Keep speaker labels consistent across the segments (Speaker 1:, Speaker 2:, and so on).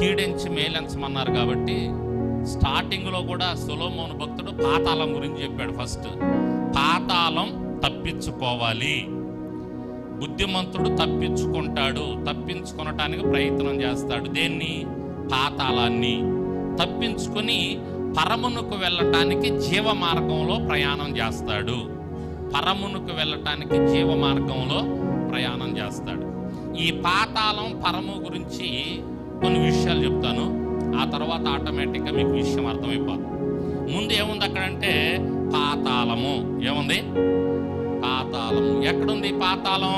Speaker 1: కీడించి మేలించమన్నారు కాబట్టి స్టార్టింగ్లో కూడా సులోమోను భక్తుడు పాతాళం గురించి చెప్పాడు ఫస్ట్. పాతాళం తప్పించుకోవాలి. బుద్ధిమంతుడు తప్పించుకుంటాడు. తప్పించుకొనటానికి ప్రయత్నం చేస్తాడు. దేన్ని? పాతాళాన్ని. తప్పించుకొని పరమునకు వెళ్ళటానికి జీవ మార్గంలో ప్రయాణం చేస్తాడు. పరమునకు వెళ్ళటానికి జీవ మార్గంలో ప్రయాణం చేస్తాడు. ఈ పాతాళం పరము గురించి కొన్ని విషయాలు చెప్తాను. ఆ తర్వాత ఆటోమేటిక్గా మీకు విషయం అర్థమైపోతుంది ముందు ఏముంది అక్కడంటే పాతాళము. ఏముంది? పాతాళము. ఎక్కడుంది పాతాళం?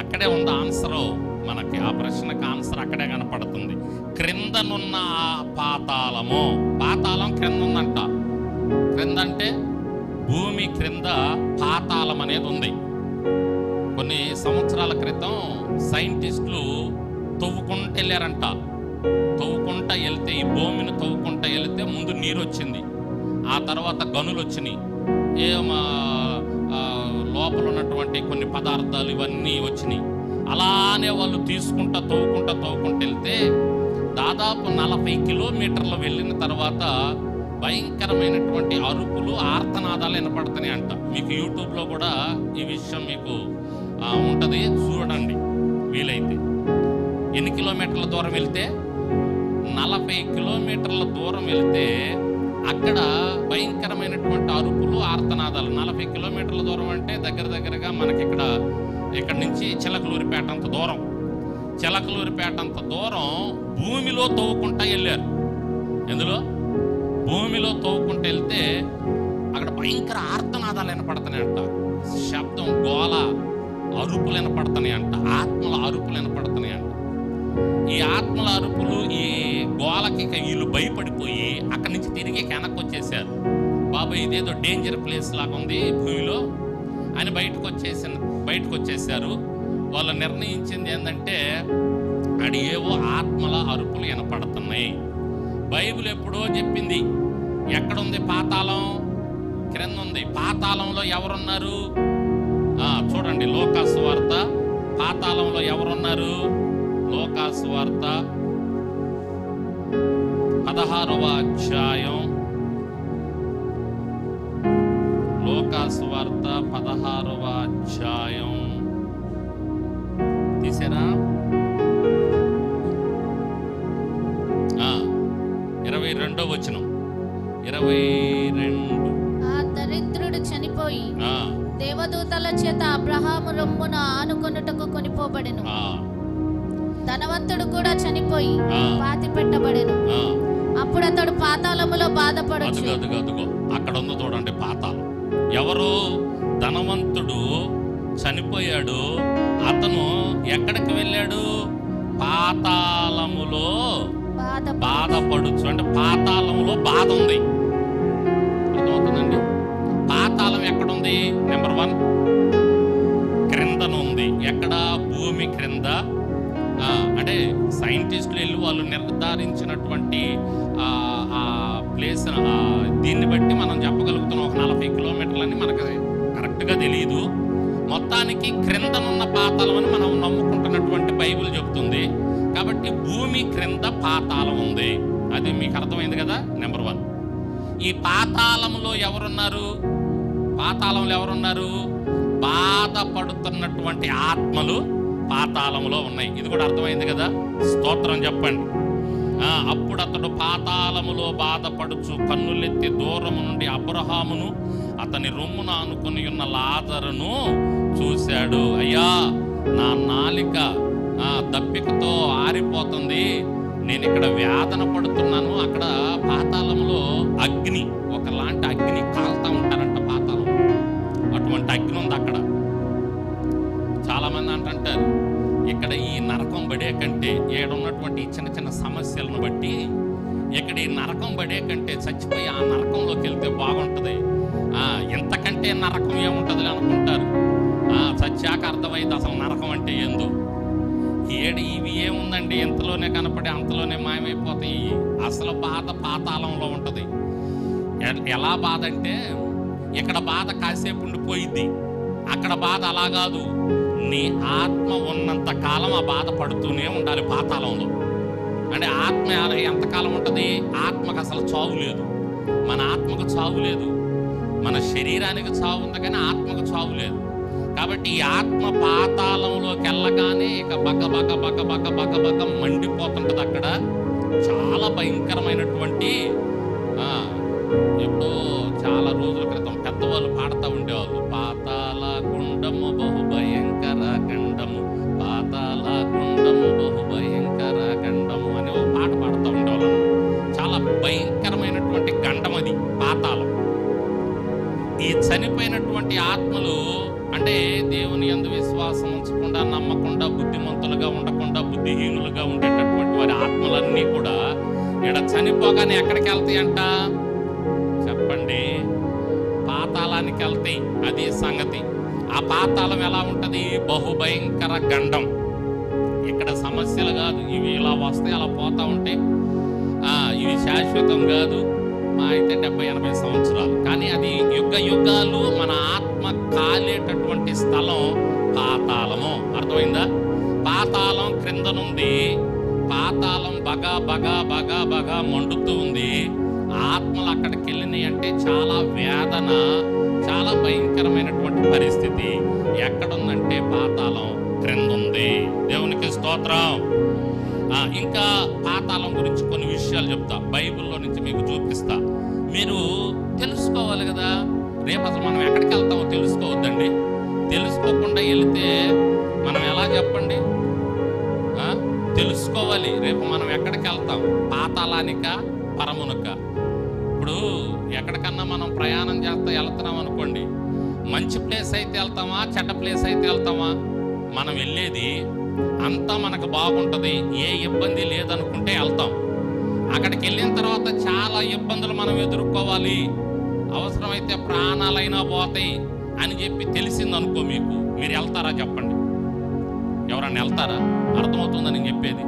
Speaker 1: అక్కడే ఉంది ఆన్సరు మనకి ఆ ప్రశ్నకు ఆన్సర్ అక్కడే కనపడుతుంది. క్రిందనున్న ఆ పాతాళము. పాతాళం క్రింద ఉందంట క్రింద అంటే భూమి క్రింద పాతాళం అనేది ఉంది. కొన్ని సంవత్సరాల క్రితం సైంటిస్టులు తవ్వుకుంటూ వెళ్ళారంట తవ్వుకుంటా వెళ్తే ఈ భూమిని తవ్వుకుంటా వెళ్తే ముందు నీరు వచ్చింది ఆ తర్వాత గనులు వచ్చినాయి ఏ మా లోపల ఉన్నటువంటి కొన్ని పదార్థాలు ఇవన్నీ వచ్చినాయి. అలానే వాళ్ళు తీసుకుంటా తవ్వుకుంటా తవ్వుకుంటూ వెళ్తే దాదాపు నలభై కిలోమీటర్లు వెళ్ళిన తర్వాత భయంకరమైనటువంటి అరుపులు ఆర్తనాదాలు వినపడుతున్నాయి అంట మీకు యూట్యూబ్లో కూడా ఈ విషయం మీకు ఉంటుంది చూడండి. వీలైతే. ఎన్ని కిలోమీటర్ల దూరం వెళ్తే? నలభై కిలోమీటర్ల దూరం వెళ్తే అక్కడ భయంకరమైనటువంటి అరుపులు ఆర్తనాదాలు. నలభై కిలోమీటర్ల దూరం అంటే దగ్గర దగ్గరగా మనకి ఇక్కడ ఇక్కడ నుంచి చిలకలూరిపేట అంత దూరం. చిలకలూరిపేట అంత దూరం భూమిలో తవ్వుకుంటా వెళ్ళారు. ఎందులో? భూమిలో తవ్వుకుంటూ వెళ్తే అక్కడ భయంకర ఆర్తనాదాలు వినపడుతున్నాయంట. శబ్దం గోల అరుపులు వినపడుతున్నాయి అంట ఆత్మల అరుపులు వినపడుతున్నాయి అంట ఈ ఆత్మల అరుపులు ఈ గోలకి వీళ్ళు భయపడిపోయి అక్కడి నుంచి తిరిగి వెనక్కి వచ్చేసారు బాబాయ్ ఇదేదో డేంజర్ ప్లేస్ లాగా ఉంది భూమిలో అని బయటకు వచ్చేసిన బయటకు వచ్చేసారు వాళ్ళు నిర్ణయించింది ఏంటంటే అడి ఏవో ఆత్మల అరుపులు వినపడుతున్నాయి. బైబిల్ ఎప్పుడో చెప్పింది ఎక్కడుంది పాతాళం? క్రింద ఉంది పాతాళంలో ఎవరున్నారు? చూడండి లో పాతాళంలో ఎవరున్నారు? లోకాసు వార్త. పదహారవ అధ్యాయం. లోకాసు వార్త పదహారవ అధ్యాయం. తీసారా ఆ, ఇరవై రెండో వచనం. ఇరవై
Speaker 2: దేవదూతల చేత అబ్రహాము రొమ్మున ఆనుకొనుటకు కొనిపోబడెను. ధనవంతుడు కూడా చనిపోయి. పాతి పెట్టబడెను. అప్పుడు అతడు పాతాళములో బాధపడచ్చు.
Speaker 1: అదుగో అక్కడ ఉందో చూడండి పాతాళం. ఎవరు ధనవంతుడు చనిపోయాడు అతను ఎక్కడికి వెళ్ళాడు? పాతాళములో
Speaker 2: బాధ
Speaker 1: బాధపడుచు అంటే పాతాళంలో బాధ ఉంది. వన్ క్రిందన ఉంది ఎక్కడ? భూమి క్రింద. అంటే సైంటిస్టులు వెళ్ళి వాళ్ళు నిర్ధారించినటువంటి ఆ, ప్లేస్ దీన్ని బట్టి మనం చెప్పగలుగుతున్నాం. ఒక నలభై కిలోమీటర్లని మనకు కరెక్ట్గా తెలియదు మొత్తానికి క్రిందనున్న పాతాలం అని మనం నమ్ముకుంటున్నటువంటి బైబిల్ చెబుతుంది కాబట్టి భూమి క్రింద పాతాళం ఉంది. అది మీకు అర్థమైంది కదా? Number one. ఈ పాతాళంలో ఎవరున్నారు? పాతాళంలో ఎవరున్నారు? బాధపడుతున్నటువంటి ఆత్మలు పాతాళంలో ఉన్నాయి. ఇది కూడా అర్థమైంది కదా? స్తోత్రం చెప్పండి. అప్పుడు అతడు పాతాళములో బాధపడుచు కన్నులెత్తి దూరము నుండి అబ్రహామును అతని రొమ్మున ఆనుకొని ఉన్న లాజరును చూశాడు. అయ్యా నా నాలిక దప్పికతో ఆరిపోతుంది. నేను ఇక్కడ వేదన పడుతున్నాను. అక్కడ పాతాళంలో అగ్ని ఒకలాంటి అగ్ని కాల్తా పడే కంటే ఈడ ఉన్నటువంటి చిన్న చిన్న సమస్యలను బట్టి ఇక్కడ ఈ నరకం పడే కంటే చచ్చిపోయి ఆ నరకంలోకి వెళ్తే బాగుంటుంది. ఆ, ఇంతకంటే నరకం ఏముంటుంది అనుకుంటారు. ఆ, చచ్చాక అర్థమైంది అసలు నరకం అంటే ఏందో ఏడు ఇవి ఏముందండి? ఇంతలోనే కనపడి అంతలోనే మాయమైపోతాయి. అసలు బాధ పాతాళంలో ఉంటుంది. ఎ- ఎలా బాధ అంటే ఇక్కడ బాధ కాసేపు ఉండిపోయిద్ది. అక్కడ బాధ అలా కాదు. నీ ఆత్మ ఉన్నంత కాలం ఆ బాధ పడుతూనే ఉండాలి పాతాళంలో. అంటే ఆత్మ ఎంతకాలం ఉంటుంది? ఆత్మకు అసలు చావు లేదు. మన ఆత్మకు చావు లేదు. మన శరీరానికి చావు ఉంది కానీ ఆత్మకు చావు లేదు. కాబట్టి ఈ ఆత్మ పాతాళంలోకి వెళ్ళగానే ఇక బక బక బక బక బక బక మండిపోతుంటుంది అక్కడ. చాలా భయంకరమైనటువంటి ఎప్పుడో చాలా రోజుల పాతాళానికి వెళ్తాయి అది సంగతి. ఆ పాతాళం ఎలా ఉంటుంది? బహుభయంకర గండం. ఇక్కడ సమస్యలు కాదు. ఇవి ఇలా వస్తాయి అలా పోతా ఉంటే. ఇవి శాశ్వతం కాదు. మా అయితే డెబ్బై ఎనభై సంవత్సరాలు. కానీ అది యుగ యుగాలు మన ఆత్మ కాలేటటువంటి స్థలం పాతాళము. అర్థమైందా? పాతాళం క్రిందనుంది పాతాళం బగా బగా బగా బగా మండుతూ ఉంది. ఆత్మలు అక్కడికి వెళ్ళినాయి అంటే చాలా వేదన చాలా భయంకరమైనటువంటి పరిస్థితి. ఎక్కడుందంటే పాతాళం క్రిందుంది. దేవునికి స్తోత్రం. ఇంకా పాతాళం గురించి కొన్ని విషయాలు చెప్తా. బైబిల్లో నుంచి మీకు చూపిస్తా. మీరు తెలుసుకోవాలి కదా. రేపు అసలు మనం ఎక్కడికి వెళ్తామో తెలుసుకోవద్దండి. తెలుసుకోకుండా వెళితే మనం ఎలా చెప్పండి? తెలుసుకోవాలి. రేపు మనం ఎక్కడికి వెళ్తాం? పాతాళానిక పరమునక? ఇప్పుడు ఎక్కడికన్నా మనం ప్రయాణం చేస్తా వెళ్తున్నాం అనుకోండి మంచి ప్లేస్ అయితే వెళ్తామా చెడ్డ ప్లేస్ అయితే వెళ్తామా? మనం వెళ్ళేది అంతా మనకు బాగుంటుంది ఏ ఇబ్బంది లేదనుకుంటే వెళ్తాం. అక్కడికి వెళ్ళిన తర్వాత చాలా ఇబ్బందులు మనం ఎదుర్కోవాలి. అవసరమైతే ప్రాణాలైనా పోతాయి అని చెప్పి తెలిసింది అనుకో మీకు. మీరు వెళ్తారా చెప్పండి. ఎవరన్నా వెళ్తారా? అర్థమవుతుందని నేను చెప్పేది.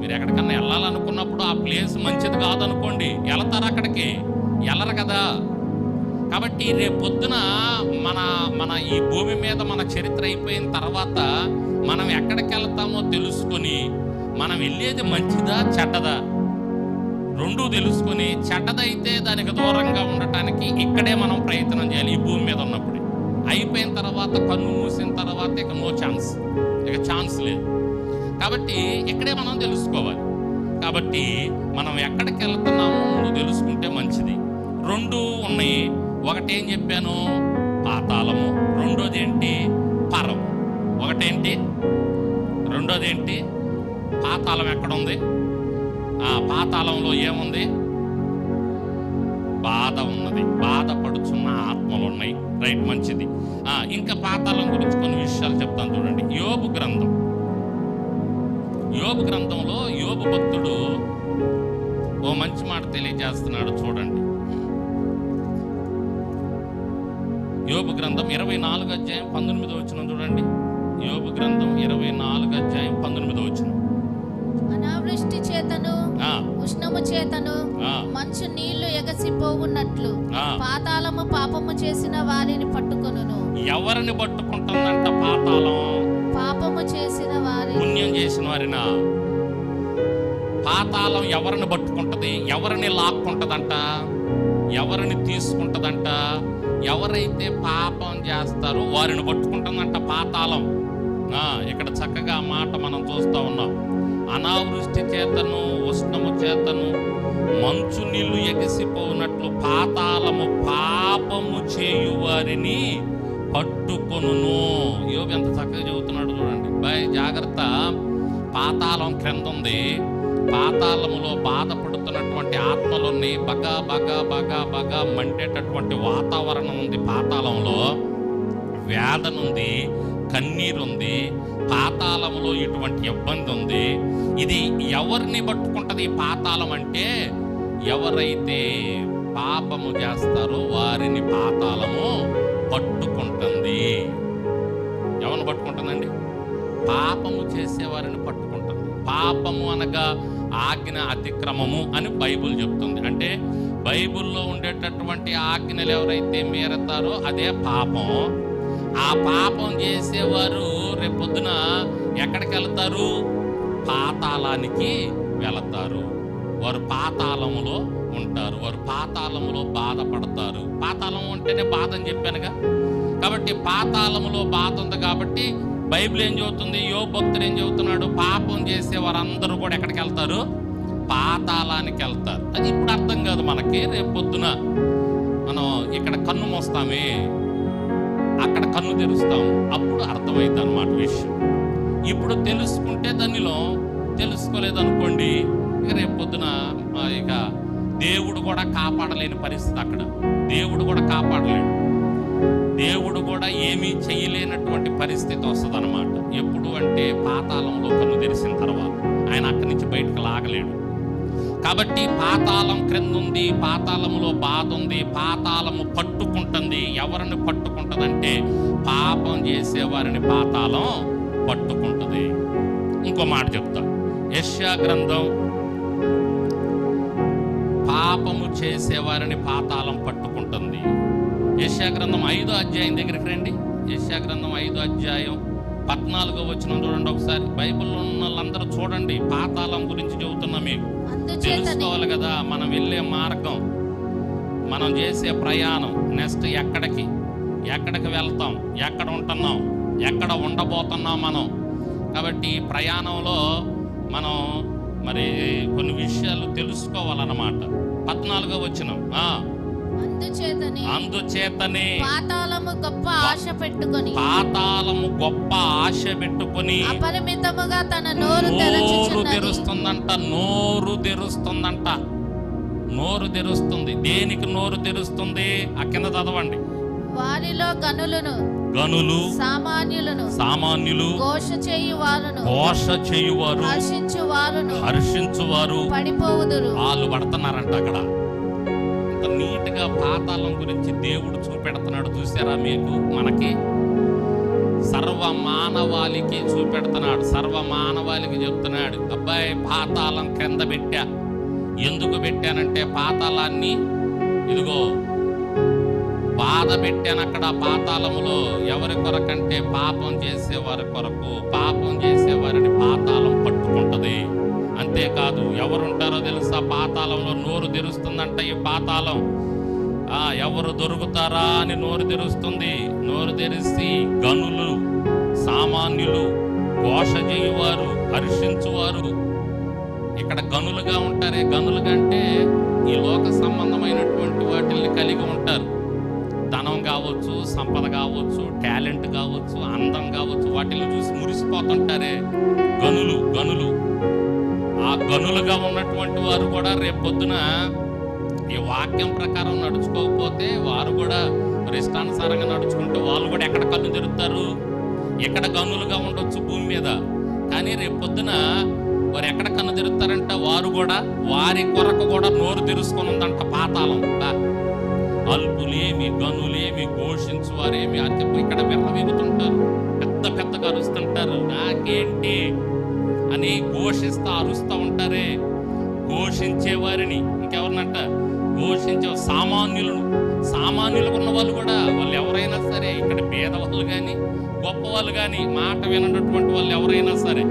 Speaker 1: మీరు ఎక్కడికన్నా వెళ్ళాలనుకున్నప్పుడు ఆ ప్లేస్ మంచిది కాదనుకోండి వెళ్తారా అక్కడికి? కదా. కాబట్టి రేపు పొద్దున మన మన ఈ భూమి మీద మన చరిత్ర అయిపోయిన తర్వాత మనం ఎక్కడికి వెళ్తామో తెలుసుకొని మనం వెళ్ళేది మంచిదా చెడ్డదా? రెండూ తెలుసుకొని చెడ్డదైతే దానికి దూరంగా ఉండటానికి ఇక్కడే మనం ప్రయత్నం చేయాలి ఈ భూమి మీద ఉన్నప్పుడు. అయిపోయిన తర్వాత కన్ను మూసిన తర్వాత ఇక నో ఛాన్స్ ఇక ఛాన్స్ లేదు. కాబట్టి ఇక్కడే మనం తెలుసుకోవాలి. కాబట్టి మనం ఎక్కడికి వెళ్తున్నామో ఒకటి ఏం చెప్పాను? పాతాళము. రెండోది ఏంటి పరం ఒకటేంటి? రెండోది ఏంటి పాతాళం ఎక్కడుంది? ఆ పాతాళంలో ఏముంది? బాధ ఉన్నది. బాధపడుచున్న ఆత్మలు ఉన్నాయి రైట్ మంచిది. ఇంకా పాతాళం గురించి కొన్ని విషయాలు చెప్తాను చూడండి. యోబు గ్రంథం. యోబు గ్రంథంలో యోబు భక్తుడు ఓ మంచి మాట తెలియజేస్తున్నాడు చూడండి. యోబు గ్రంథం ఇరవై నాలుగు అధ్యాయం పంతొమ్మిది వచ్చిన చూడండి. యోబు గ్రంథం ఇరవై నాలుగు అధ్యాయం పంతొమ్మిది వచ్చిన
Speaker 2: అనావృష్టి చేతను ఉష్ణము చేతను మంచు నీళ్ళు ఎగసిపోవున్నట్లు. పాతాళము పాపము చేసిన వారిని పట్టుకొనును.
Speaker 1: ఎవరిని పట్టుకుంటుందంట పాతాళం?
Speaker 2: పాపము చేసిన వారి
Speaker 1: పుణ్యం చేసిన వారిన? పాతాళం ఎవరిని పట్టుకుంటది? ఎవరిని లాక్కుంటదంట? ఎవరిని తీసుకుంటదంట? ఎవరైతే పాపం చేస్తారో వారిని పట్టుకుంటుందంట పాతాళం. ఇక్కడ చక్కగా మాట మనం చూస్తా ఉన్నాం. అనావృష్టి చేతను ఉష్ణము చేతను మంచు నీళ్ళు ఎగిసిపోనట్లు పాతాళము పాపము చేయు వారిని పట్టుకొను యోగి ఎంత చక్కగా చెబుతున్నాడు చూడండి. బాయ్ జాగ్రత్త. పాతాళం క్రింద ఉంది. పాతాళములో బాధపడుతున్నటువంటి ఆత్మలున్నాయి బగ బగా బగా బగా మండేటటువంటి వాతావరణం ఉంది పాతాళంలో. వేదన ఉంది కన్నీరు ఉంది పాతాళములో ఇటువంటి ఇబ్బంది ఉంది ఇది ఎవరిని పట్టుకుంటుంది ఈ పాతాళం అంటే ఎవరైతే పాపము చేస్తారో వారిని పాతాళము పట్టుకుంటుంది. ఎవరిని పట్టుకుంటుందండి? పాపము చేసేవారిని పట్టుకుంటుంది. పాపము అనగా ఆజ్ఞ అతిక్రమము అని బైబుల్ చెప్తుంది. అంటే బైబుల్లో ఉండేటటువంటి ఆజ్ఞలు ఎవరైతే మీరతారో అదే పాపం. ఆ పాపం చేసేవారు రేపొద్దున ఎక్కడికి వెళ్తారు పాతాళానికి వెళతారు. వారు పాతాళములో ఉంటారు. వారు పాతాళములో బాధపడతారు. పాతాళం అంటేనే బాధ అని చెప్పానుగా. కాబట్టి పాతాళములో బాధ ఉంది కాబట్టి బైబిల్ ఏం చెబుతుంది? యో భక్తుడు ఏం చెబుతున్నాడు? పాపం చేసే వారందరూ కూడా ఎక్కడికి వెళ్తారు? పాతాళానికి వెళ్తారు. అది ఇప్పుడు అర్థం కాదు మనకి. రేపు పొద్దున మనం ఇక్కడ కన్ను మోస్తామే. అక్కడ కన్ను తెరుస్తాం. అప్పుడు అర్థమైంది అనమాట విషయం. ఇప్పుడు తెలుసుకుంటే దానిలో తెలుసుకోలేదు అనుకోండి ఇక రేపు పొద్దున ఇక దేవుడు కూడా కాపాడలేని పరిస్థితి అక్కడ. దేవుడు కూడా కాపాడలేడు. దేవుడు కూడా ఏమీ చేయలేనటువంటి పరిస్థితి వస్తుంది అనమాట ఎప్పుడు అంటే పాతాళంలో కన్ను తెరిసిన తర్వాత ఆయన అక్కడి నుంచి బయటకు లాగలేడు. కాబట్టి పాతాళం క్రింద ఉంది పాతాళములో బాధ ఉంది పాతాళము పట్టుకుంటుంది. ఎవరిని పట్టుకుంటుందంటే పాపం చేసేవారిని పాతాళం పట్టుకుంటుంది. ఇంకో మాట చెప్తా. యష్యా గ్రంథం పాపము చేసేవారిని పాతాళం పట్టు యష్యా గ్రంథం ఐదో అధ్యాయం దగ్గరికి రండి యష్యా గ్రంథం ఐదో అధ్యాయం పద్నాలుగో వచ్చిన చూడండి ఒకసారి. బైబిల్లో ఉన్న వాళ్ళందరూ చూడండి పాతాళం గురించి చెబుతున్నా మీకు. తెలుసుకోవాలి కదా మనం వెళ్ళే మార్గం. మనం చేసే ప్రయాణం నెక్స్ట్ ఎక్కడికి? ఎక్కడికి వెళ్తాం? ఎక్కడ ఉంటున్నాం? ఎక్కడ ఉండబోతున్నాం మనం? కాబట్టి ఈ ప్రయాణంలో మనం మరి కొన్ని విషయాలు తెలుసుకోవాలన్నమాట. పద్నాలుగో వచ్చిన
Speaker 2: అందుచేతని
Speaker 1: అందుచేతనే
Speaker 2: పాతాళము గొప్ప ఆశ పెట్టుకొని
Speaker 1: పాతాళము గొప్ప ఆశ పెట్టుకొని
Speaker 2: అపరిమితముగా తన నోరు
Speaker 1: నోరు తెరుస్తుందంట నోరు తెరుస్తుందంట. నోరు తెరుస్తుంది. దేనికి నోరు తెరుస్తుంది? ఆ కింద చదవండి.
Speaker 2: వారిలో గనులను
Speaker 1: గనులు
Speaker 2: సామాన్యులను
Speaker 1: సామాన్యులు
Speaker 2: ఘోష చేయు వారును
Speaker 1: ఘోష చేయువారు
Speaker 2: హర్షించు వారును
Speaker 1: హర్షించువారు.
Speaker 2: పడిపోవుదురు.
Speaker 1: వాళ్ళు పడుతున్నారంట అక్కడ. ఎంత నీట్గా పాతాళం గురించి దేవుడు చూపెడుతున్నాడు చూసారా మీకు? మనకి సర్వ మానవాళికి చూపెడుతున్నాడు సర్వ మానవాళికి చెప్తున్నాడు. అబ్బాయి పాతాళం కింద పెట్టా. ఎందుకు పెట్టానంటే పాతాళాన్ని ఇదిగో బాధ పెట్టాను అక్కడ పాతాళములో ఎవరి కొరకంటే పాపం చేసేవారి కొరకు పాపం చేసేవారిని పాతాళం పట్టుకుంటుంది. అంతేకాదు ఎవరుంటారో తెలుసా? పాతాళంలో నోరు తెరుస్తుందంట ఈ పాతాళం. ఎవరు దొరుకుతారా అని నోరు తెరుస్తుంది. నోరు తెరిసి గనులు సామాన్యులు ఘోష చేయువారు హర్షించువారు ఇక్కడ గనులుగా ఉంటారే. గనులుగా అంటే ఈ లోక సంబంధమైనటువంటి వాటిల్ని కలిగి ఉంటారు. ధనం కావచ్చు సంపద కావచ్చు టాలెంట్ కావచ్చు అందం కావచ్చు వాటిని చూసి మురిసిపోతుంటారే. గనులు గనులు ఆ గనులుగా ఉన్నటువంటి వారు కూడా రేపొద్దున ఈ వాక్యం ప్రకారం నడుచుకోకపోతే వారు కూడా మరి ఇష్టానుసారంగా నడుచుకుంటే వాళ్ళు కూడా ఎక్కడ కన్ను తిరుగుతారు ఎక్కడ గనులుగా ఉండొచ్చు భూమి మీద? కానీ రేపు పొద్దున వారు ఎక్కడ కన్ను తెరుస్తారంట వారు కూడా వారి కొరకు కూడా నోరు తెరుచుకొని ఉందంట పాతాళం. అల్పులేమి గనులేమి ఘోషించు వారేమి అంటే ఇక్కడ విర్రవీగుతుంటారు. పెద్ద పెద్ద కరుస్తుంటారు నాకేంటి? అని ఘోషిస్తూ అరుస్తూ ఉంటారే? ఘోషించే వారిని ఇంకెవరినంట? ఘోషించే సామాన్యులను. సామాన్యులకు ఉన్న వాళ్ళు కూడా వాళ్ళు ఎవరైనా సరే ఇక్కడ పేదవాళ్ళు కానీ గొప్ప వాళ్ళు కానీ మాట వినటువంటి వాళ్ళు ఎవరైనా సరే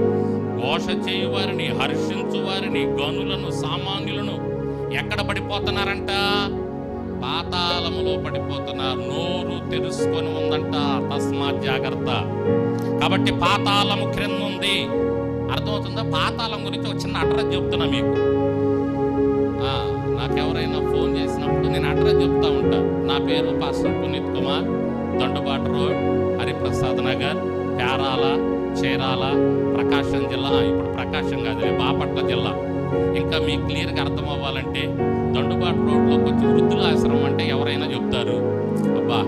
Speaker 1: ఘోష చేయువారిని హర్షించు వారిని గనులను సామాన్యులను ఎక్కడ పడిపోతున్నారంట? పాతాళములో పడిపోతున్నారు. నోరు తెలుసుకొని ఉందంట. తస్మాత్ జాగ్రత్త. కాబట్టి పాతాళము క్రింద ఉంది అర్థమవుతుందా? పాతాళం గురించి ఒక చిన్న అడ్రస్ చెప్తున్నా మీకు. నాకెవరైనా ఫోన్ చేసినప్పుడు నేను అడ్రస్ చెప్తా ఉంటా. నా పేరు పాస్టర్ పునీత్ కుమార్ దండుబాటు రోడ్ హరిప్రసాద్ నగర్ పేరాల చీరాల ప్రకాశం జిల్లా. ఇప్పుడు ప్రకాశం కాదు బాపట్ల జిల్లా. ఇంకా మీకు క్లియర్గా అర్థం అవ్వాలంటే దండుబాటు రోడ్లో కొంచెం వృద్ధుల ఆశ్రమం అంటే ఎవరైనా చెప్తారు. అబ్బా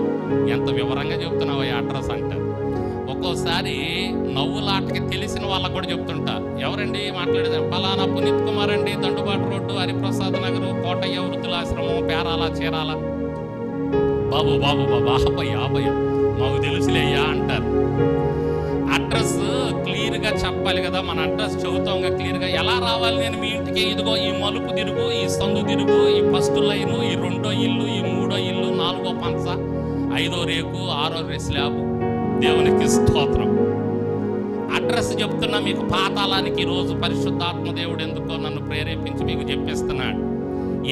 Speaker 1: ఎంత వివరంగా చెప్తున్నావు ఈ అడ్రస్ అంటారు ఒక్కోసారి నవ్వులాటకి తెలిసిన వాళ్ళకు కూడా చెప్తుంటా. ఎవరండి మాట్లాడేది? ఫలానా పునీత్ కుమార్ అండి దండుబాటు రోడ్డు హరిప్రసాద్ నగరు కోటయ్య వృద్ధులాశ్రమం పేరాల చీరాల. బాబు బాబు బాబు ఆపయ్య ఆపయ్య. మాకు తెలుసులేయ్యా అంటారు. అడ్రస్ క్లియర్గా చెప్పాలి కదా మన అడ్రస్ చెబుతాంగా క్లియర్గా. ఎలా రావాలి నేను మీ ఇంటికి? ఇదిగో ఈ మలుపు తిరుగు ఈ సందు తిరుగు ఈ ఫస్ట్ లైను ఈ రెండో ఇల్లు ఈ మూడో ఇల్లు నాలుగో పంచ ఐదో రేకు ఆరో రే స్లాబ్ దేవునికి స్తోత్రం. అడ్రస్ చెప్తున్నా మీకు పాతాళానికి ఈరోజు పరిశుద్ధాత్మ దేవుడు ఎందుకో నన్ను ప్రేరేపించి మీకు చెప్పిస్తున్నాడు.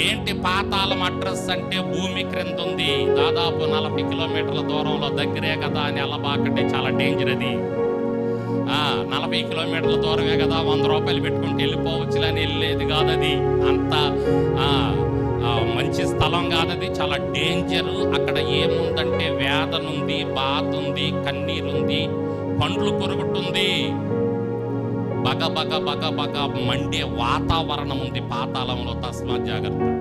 Speaker 1: ఏంటి పాతాళం అడ్రస్ అంటే భూమి క్రింద ఉంది దాదాపు నలభై కిలోమీటర్ల దూరంలో దగ్గరే కదా అని అలబాకంటే చాలా డేంజర్ అది. నలభై కిలోమీటర్ల దూరమే కదా వంద రూపాయలు పెట్టుకుంటే వెళ్ళిపోవచ్చులని వెళ్ళేది కాదు అది. అంత మంచి స్థలం కాదు అది. చాలా డేంజర్ అక్కడ ఏముందంటే వేదన ఉంది బాధ ఉంది కన్నీరుంది పండ్లు కొరుకుతుంది. బగ బగ బగ బగ మండే వాతావరణం ఉంది పాతాళంలో. తస్మా జాగ్రత్త.